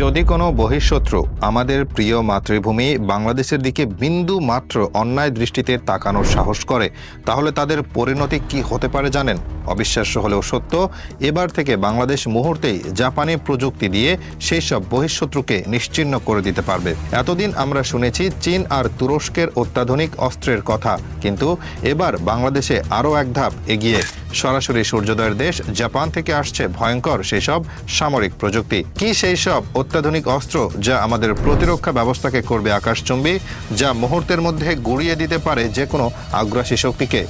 যদি কোনো বহিঃশত্রু আমাদের প্রিয় মাতৃভূমি বাংলাদেশের দিকে বিন্দু মাত্র অন্যায় দৃষ্টিতে তাকানোর সাহস করে, তাহলে তাদের পরিণতি কি হতে পারে জানেন? অবিশ্বাস্য হলেও সত্য, এবার থেকে বাংলাদেশ মুহূর্তেই জাপানি প্রযুক্তি দিয়ে সেই সব বহিঃশত্রুকে নিশ্চিহ্ন করে দিতে পারবে। এতদিন আমরা শুনেছি চীন আর তুরস্কের অত্যাধুনিক অস্ত্রের কথা, কিন্তু এবার বাংলাদেশে আরও এক ধাপ এগিয়ে সরাসরি সূর্যোদয়ের দেশ জাপান থেকে আসছে ভয়ঙ্কর সেই সব সামরিক প্রযুক্তি। কি সেই সব অত্যাধুনিক অস্ত্র যা আমাদের প্রতিরক্ষা ব্যবস্থাকে করবে আকাশচুম্বী, যা মুহূর্তের মধ্যে গুড়িয়ে দিতে পারে যে কোনো আগ্রাসী শক্তিকে?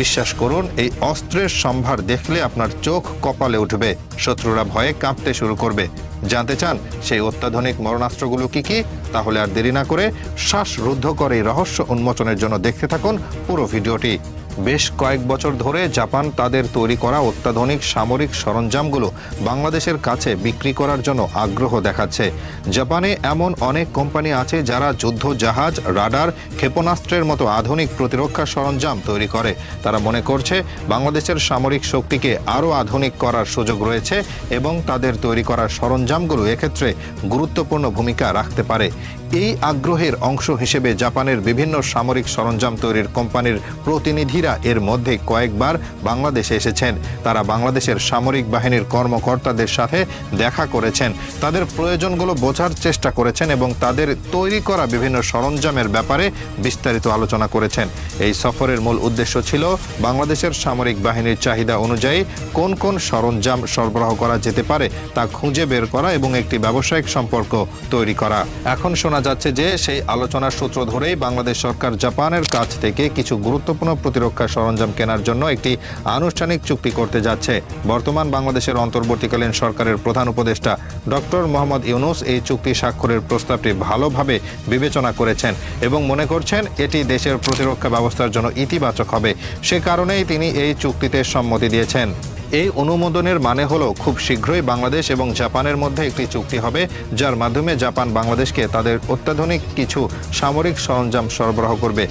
বিশ্বাস করুন, এই অস্ত্রের সম্ভার দেখলে আপনার চোখ কপালে উঠবে। শত্রুরা ভয়ে কাঁপতে শুরু করবে। জানতে চান, সেই অত্যাধুনিক মরণাস্ত্রগুলো কি কি? তাহলে আর দেরি না করে শ্বাসরুদ্ধকর এই রহস্য উন্মোচনের জন্য দেখতে থাকুন পুরো ভিডিওটি। বেশ কয়েক বছর ধরে জাপান তাদের তৈরি করা অত্যাধুনিক সামরিক সরঞ্জামগুলো বাংলাদেশের কাছে বিক্রি করার জন্য আগ্রহ দেখাচ্ছে। জাপানে এমন অনেক কোম্পানি আছে যারা যুদ্ধ জাহাজ রাডার, ক্ষেপণাস্ত্রের মতো আধুনিক প্রতিরক্ষা সরঞ্জাম তৈরি করে। তারা মনে করছে বাংলাদেশের সামরিক শক্তিকে আরও আধুনিক করার সুযোগ রয়েছে এবং তাদের তৈরি করা সরঞ্জামগুলো এক্ষেত্রে গুরুত্বপূর্ণ ভূমিকা রাখতে পারে। এই আগ্রহের অংশ হিসেবে জাপানের বিভিন্ন সামরিক সরঞ্জাম তৈরির কোম্পানির প্রতিনিধিরা এর মধ্যে কয়েকবার বাংলাদেশে এসেছেন। তারা বাংলাদেশের সামরিক বাহিনীর কর্মকর্তাদের সাথে দেখা করেছেন। তাদের প্রয়োজনগুলো বোঝার চেষ্টা করেছেন এবং তাদের তৈরি করা বিভিন্ন সরঞ্জামের ব্যাপারে বিস্তারিত আলোচনা করেছেন। এই সফরের মূল উদ্দেশ্য ছিল বাংলাদেশের সামরিক বাহিনীর চাহিদা অনুযায়ী কোন কোন সরঞ্জাম সরবরাহ করা যেতে পারে তা খুঁজে বের করা এবং একটি ব্যবসায়িক সম্পর্ক তৈরি করা। এখন শোনা যাচ্ছে যে সেই আলোচনার সূত্র ধরেই বাংলাদেশ সরকার জাপানের কাছ থেকে কিছু গুরুত্বপূর্ণ প্রতিরক্ষা সরঞ্জাম কেনার জন্য একটি আনুষ্ঠানিক চুক্তি করতে যাচ্ছে। বর্তমান বাংলাদেশের অন্তর্বর্তীকালীন সরকারের প্রধান উপদেষ্টা ডক্টর মোহাম্মদ ইউনুস এই চুক্তি স্বাক্ষরের প্রস্তাবটি ভালোভাবে বিবেচনা করেছেন এবং মনে করছেন এটি দেশের প্রতিরক্ষা ব্যবস্থার জন্য ইতিবাচক হবে। সে কারণেই তিনি এই চুক্তিতে সম্মতি দিয়েছেন। এই অনুমোদনের মানে হলো খুব শীঘ্রই বাংলাদেশ এবং জাপানের মধ্যে একটি চুক্তি হবে, যার মাধ্যমে জাপান বাংলাদেশকে তাদের অত্যাধুনিক কিছু সামরিক সরঞ্জাম সরবরাহ করবে।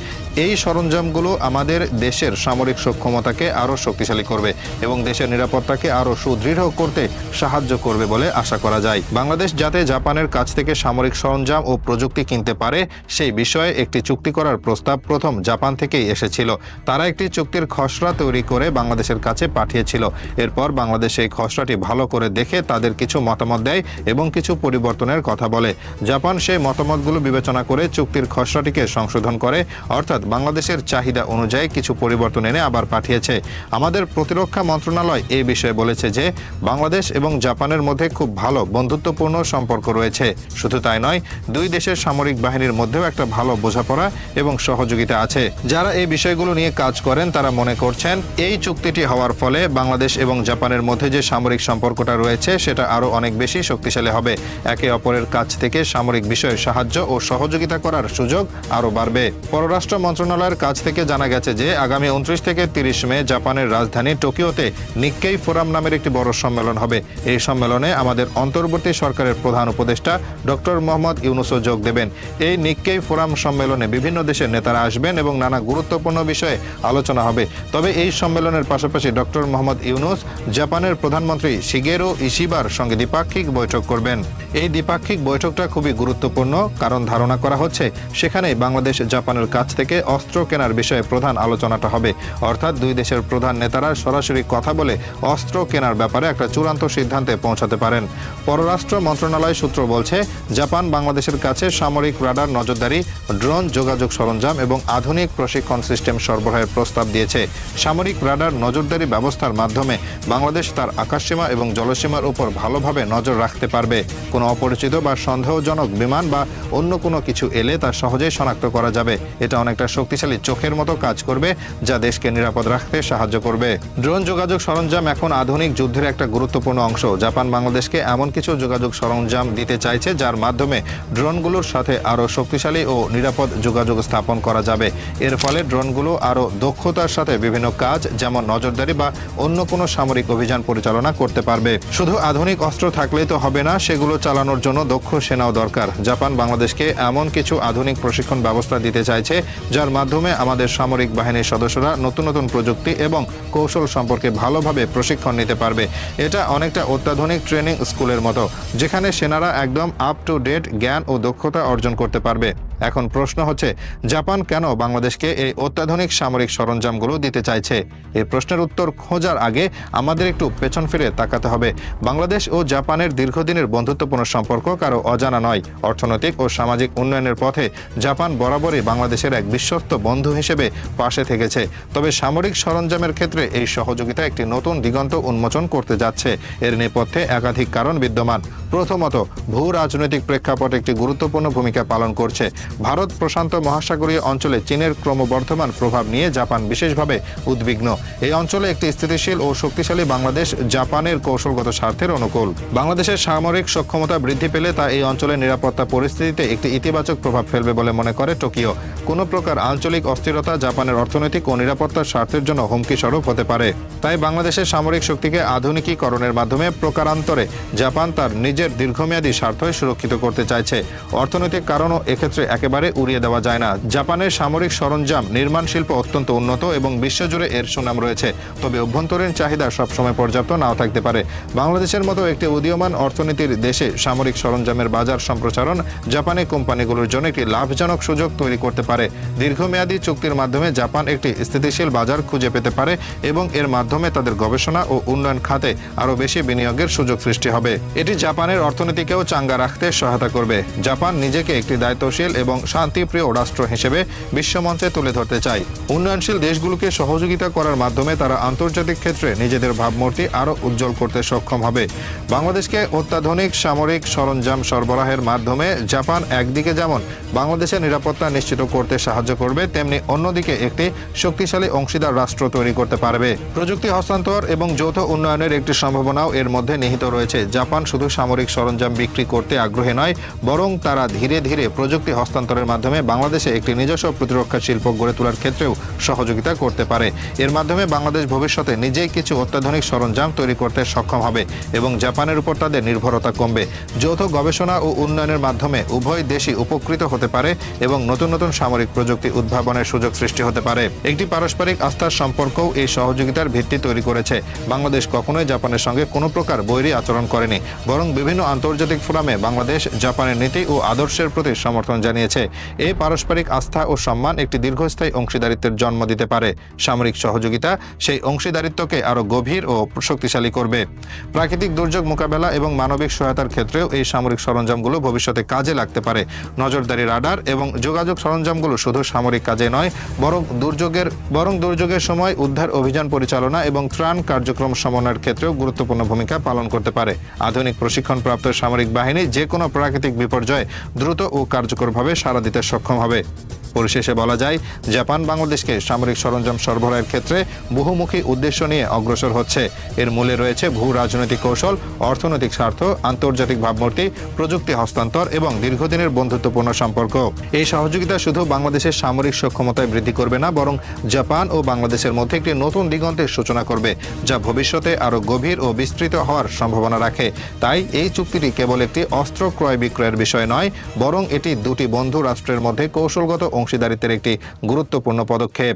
এই সরঞ্জামগুলো আমাদের দেশের সামরিক সক্ষমতাকে আরও শক্তিশালী করবে এবং দেশের নিরাপত্তাকে আরও সুদৃঢ় করতে সাহায্য করবে বলে আশা করা যায়। বাংলাদেশ যাতে জাপানের কাছ থেকে সামরিক সরঞ্জাম ও প্রযুক্তি কিনতে পারে, সেই বিষয়ে একটি চুক্তি করার প্রস্তাব প্রথম জাপান থেকেই এসেছিল। তারা একটি চুক্তির খসড়া তৈরি করে বাংলাদেশের কাছে পাঠিয়েছিল। এরপর বাংলাদেশ এই খসড়াটি ভালো করে দেখে তাদের কিছু মতামত দেয় এবং কিছু পরিবর্তনের কথা বলে। জাপান সেই মতামতগুলো বিবেচনা করে চুক্তির খসড়াটিকে সংশোধন করে, অর্থাৎ বাংলাদেশের চাহিদা অনুযায়ী কিছু পরিবর্তন এনে আবার পাঠিয়েছে। আমাদের প্রতিরক্ষা মন্ত্রণালয় এই বিষয়ে বলেছে যে, বাংলাদেশ এবং জাপানের মধ্যে খুব ভালো বন্ধুত্বপূর্ণ সম্পর্ক রয়েছে। শুধু তাই নয়, দুই দেশের সামরিক বাহিনীর মধ্যেও একটা ভালো বোঝাপড়া এবং সহযোগিতা আছে। যারা এই বিষয়গুলো নিয়ে কাজ করেন, তারা মনে করছেন, এই চুক্তিটি হওয়ার ফলে বাংলাদেশ এবং জাপানের মধ্যে যে সামরিক সম্পর্কটা রয়েছে, সেটা আরও অনেক বেশি শক্তিশালী হবে। একে অপরের কাছ থেকে সামরিক বিষয়ে সাহায্য ও সহযোগিতা করার সুযোগ আরও বাড়বে। পররাষ্ট্র মন্ত্রণালয়ের কাছ থেকে জানা গেছে যে, আগামী উনত্রিশ থেকে তিরিশ মে জাপানের রাজধানী টোকিওতে নিক্কেই ফোরাম নামের একটি বড় সম্মেলন হবে। এই সম্মেলনে আমাদের অন্তর্বর্তী সরকারের প্রধান উপদেষ্টা ডক্টর মোহাম্মদ ইউনুসও যোগ দেবেন। এই নিক্কেই ফোরাম সম্মেলনে বিভিন্ন দেশের নেতারা আসবেন এবং নানা গুরুত্বপূর্ণ বিষয়ে আলোচনা হবে। তবে এই সম্মেলনের পাশাপাশি ডক্টর মোহাম্মদ ইউনুস জাপানের প্রধানমন্ত্রী শিগেরো ইশিবার সঙ্গে দ্বিপাক্ষিক বৈঠক করবেন। এই দ্বিপাক্ষিক বৈঠকটা খুবই গুরুত্বপূর্ণ কারণ ধারণা করা হচ্ছে সেখানেই বাংলাদেশ জাপানের কাছ থেকে অস্ত্র কেনার বিষয়ে প্রধান আলোচনাটা হবে। অর্থাৎ দুই দেশের প্রধান নেতারা সরাসরি কথা বলে অস্ত্র কেনার ব্যাপারে একটা চূড়ান্ত সিদ্ধান্তে পৌঁছাতে পারেন। পররাষ্ট্র মন্ত্রণালয় সূত্র বলছে, জাপান বাংলাদেশের কাছে সামরিক রাডার নজরদারি, ড্রোন যোগাযোগ সরঞ্জাম এবং আধুনিক প্রশিক্ষণ সিস্টেম সরবরাহের প্রস্তাব দিয়েছে। সামরিক রাডার নজরদারি ব্যবস্থার মাধ্যমে বাংলাদেশ তার আকাশসীমা এবং জলসীমার উপর ভালোভাবে নজর রাখতে পারবে। কোনো অপরিচিত বা সন্দেহজনক বিমান বা অন্য কোনো কিছু এলে তা সহজেই শনাক্ত করা যাবে। এটা অনেকটা শক্তিশালী চোখের মতো কাজ করবে, যা দেশকে নিরাপদ রাখতে সাহায্য করবে। ড্রোন যোগাযোগ সরঞ্জাম এখন আধুনিক যুদ্ধের একটা গুরুত্বপূর্ণ অংশ। জাপান বাংলাদেশকে এমন কিছু যোগাযোগ সরঞ্জাম দিতে চাইছে, যার মাধ্যমে ড্রোনগুলোর সাথে আরও শক্তিশালী ও নিরাপদ যোগাযোগ স্থাপন করা যাবে। এর ফলে ড্রোনগুলো আরও দক্ষতার সাথে বিভিন্ন কাজ, যেমন নজরদারি বা অন্য কোনো কোনো সামরিক অভিযান পরিচালনা করতে পারবে। শুধু আধুনিক অস্ত্র থাকলেই তো হবে না, সেগুলো চালানোর জন্য দক্ষ সেনাও দরকার। জাপান বাংলাদেশকে এমন কিছু আধুনিক প্রশিক্ষণ ব্যবস্থা দিতে চাইছে, যার মাধ্যমে আমাদের সামরিক বাহিনীর সদস্যরা নতুন নতুন প্রযুক্তি এবং কৌশল সম্পর্কে ভালোভাবে প্রশিক্ষণ নিতে পারবে। এটা অনেকটা অত্যাধুনিক ট্রেনিং স্কুলের মতো, যেখানে সেনারা একদম আপ টু ডেট জ্ঞান ও দক্ষতা অর্জন করতে পারবে। এখন প্রশ্ন হচ্ছে, জাপান কেন বাংলাদেশকে এই অত্যাধুনিক সামরিক সরঞ্জামগুলো দিতে চাইছে? এই প্রশ্নের উত্তর খোঁজার আগে আমাদের একটু পেছন ফিরে তাকাতে হবে। বাংলাদেশ ও জাপানের দীর্ঘদিনের বন্ধুত্বপূর্ণ সম্পর্ক কারও অজানা নয়। অর্থনৈতিক ও সামাজিক উন্নয়নের পথে জাপান বরাবরই বাংলাদেশের এক বিশ্বস্ত বন্ধু হিসেবে পাশে থেকেছে। তবে সামরিক সরঞ্জামের ক্ষেত্রে এই সহযোগিতা একটি নতুন দিগন্ত উন্মোচন করতে যাচ্ছে। এর নেপথ্যে একাধিক কারণ বিদ্যমান। প্রথমত ভূ রাজনৈতিক প্রেক্ষাপট একটি গুরুত্বপূর্ণ ভূমিকা পালন করছে। ভারত প্রশান্ত মহাসাগরীয় অঞ্চলে চীনের ক্রমবর্ধমান প্রভাব নিয়ে জাপান বিশেষভাবে উদ্বিগ্ন। এই অঞ্চলে একটি স্থিতিশীল ও শক্তিশালী বাংলাদেশ জাপানের কৌশলগত স্বার্থের অনুকূল। বাংলাদেশের সামরিক সক্ষমতা বৃদ্ধি পেলে তা এই অঞ্চলের নিরাপত্তা পরিস্থিতিতে একটি ইতিবাচক প্রভাব ফেলবে বলে মনে করে টোকিও। কোনো প্রকার আঞ্চলিক অস্থিরতা জাপানের অর্থনৈতিক ও নিরাপত্তার স্বার্থের জন্য হুমকি স্বরূপ হতে পারে। তাই বাংলাদেশের সামরিক শক্তিকে আধুনিকীকরণের মাধ্যমে প্রকারান্তরে জাপান তার নিজের দীর্ঘমেয়াদী স্বার্থই সুরক্ষিত করতে চাইছে। অর্থনৈতিক কারণও এক্ষেত্রে একেবারে উড়িয়ে দেওয়া যায় না। জাপানের সামরিক সরঞ্জাম নির্মাণ শিল্প অত্যন্ত উন্নত এবং বিশ্বজুড়ে এর সুনাম রয়েছে। তবে অভ্যন্তরীণ চাহিদা সবসময় পর্যাপ্ত নাও থাকতে পারে। বাংলাদেশের মতো একটি উদীয়মান অর্থনীতির দেশে সামরিক সরঞ্জামের বাজার সম্প্রসারণ জাপানি কোম্পানিগুলোর জন্য একটি লাভজনক সুযোগ তৈরি করতে পারে। দীর্ঘমেয়াদী চুক্তির মাধ্যমে জাপান একটি স্থিতিশীল বাজার খুঁজে পেতে পারে এবং এর মাধ্যমে তাদের গবেষণা ও উন্নয়ন খাতে আরও বেশি বিনিয়োগের সুযোগ সৃষ্টি হবে। এটি জাপানের অর্থনীতিকেও চাঙ্গা রাখতে সহায়তা করবে। জাপান নিজেকে একটি দায়িত্বশীল এবং শান্তিপ্রিয় রাষ্ট্র হিসেবে বিশ্বমঞ্চে তুলে ধরতে চাই উন্নয়নশীল দেশগুলোকে সহযোগিতা করার মাধ্যমে তারা আন্তর্জাতিক ক্ষেত্রে নিজেদের ভাবমূর্তি আরও উজ্জ্বল করতে সক্ষম হবে। বাংলাদেশকে অত্যাধুনিক সামরিক সরঞ্জাম সরবরাহের মাধ্যমে জাপান একদিকে যেমন বাংলাদেশের নিরাপত্তা নিশ্চিত করতে সাহায্য করবে, তেমনি অন্যদিকে একটি শক্তিশালী অংশীদার রাষ্ট্র তৈরি করতে পারবে। প্রযুক্তি হস্তান্তর এবং যৌথ উন্নয়নের একটি সম্ভাবনাও এর মধ্যে নিহিত রয়েছে। জাপান শুধু সামরিক সরঞ্জাম বিক্রি করতে আগ্রহী নয়, বরং তারা ধীরে ধীরে প্রযুক্তি হস্তান্তরের মাধ্যমে বাংলাদেশে একটি নিজস্ব প্রতিরক্ষা শিল্প গড়ে তোলার ক্ষেত্রেও সহযোগিতা করতে পারে। এর মাধ্যমে বাংলাদেশ ভবিষ্যতে নিজেই কিছু অত্যাধুনিক সরঞ্জাম তৈরি করতে সক্ষম হবে এবং জাপানের উপর তাদের নির্ভরতা কমবে। যৌথ গবেষণা ও উন্নয়নের মাধ্যমে উভয় দেশই উপকৃত হতে পারে এবং নতুন নতুন সামরিক প্রযুক্তি উদ্ভাবনের সুযোগ সৃষ্টি হতে পারে। একটি পারস্পরিক আস্থার সম্পর্কও এই সহযোগিতার ভিত্তি তৈরি করেছে। বাংলাদেশ কখনোই জাপানের সঙ্গে কোনো প্রকার বৈরী আচরণ করেনি, বরং বিভিন্ন আন্তর্জাতিক ফোরামে বাংলাদেশ জাপানের নীতি ও আদর্শের প্রতি সমর্থন জানিয়েছে। এই পারস্পরিক আস্থা ও সম্মান একটি দীর্ঘস্থায়ী অংশীদারিত্বের জন্ম দিতে পারে। সামরিক সহযোগিতা সেই অংশীদারিত্বকে আরও গভীর ও শক্তিশালী করবে। প্রাকৃতিক দুর্যোগ মোকাবেলা এবং মানবিক সহায়তার ক্ষেত্রেও এই সামরিক সরঞ্জামগুলো ভবিষ্যতে কাজে লাগতে পারে। নজরদারি রাডার এবং যোগাযোগ সরঞ্জামগুলো শুধু সামরিক কাজে নয়, বরং দুর্যোগের বরং দুর্যোগের সময় উদ্ধার অভিযান পরিচালনা এবং ত্রাণ কার্যক্রম সমন্বয়ের ক্ষেত্রেও গুরুত্বপূর্ণ ভূমিকা পালন করতে পারে। আধুনিক প্রশিক্ষণপ্রাপ্ত সামরিক বাহিনী যে কোনো প্রাকৃতিক বিপর্যয়ে দ্রুত ও কার্যকরভাবে সাড়া দিতে সক্ষম হবে। পরিশেষে বলা যায়, জাপান বাংলাদেশকে সামরিক সরঞ্জাম সরবরাহের ক্ষেত্রে বহুমুখী উদ্দেশ্য নিয়ে অগ্রসর হচ্ছে। এর মূলে রয়েছে ভূ রাজনৈতিক কৌশল, অর্থনৈতিক স্বার্থ, আন্তর্জাতিক ভাবমূর্তি, প্রযুক্তি হস্তান্তর এবং দীর্ঘদিনের বন্ধুত্বপূর্ণ সম্পর্ক। এই সহযোগিতা শুধু বাংলাদেশের সামরিক সক্ষমতায় বৃদ্ধি করবে না, বরং জাপান ও বাংলাদেশের মধ্যে একটি নতুন দিগন্তের সূচনা করবে, যা ভবিষ্যতে আরও গভীর ও বিস্তৃত হওয়ার সম্ভাবনা রাখে। তাই এই চুক্তিটি কেবল একটি অস্ত্র ক্রয় বিক্রয়ের বিষয় নয়, বরং এটি দুটি বন্ধু রাষ্ট্রের মধ্যে কৌশলগত অংশীদারিত্বের একটি গুরুত্বপূর্ণ পদক্ষেপ।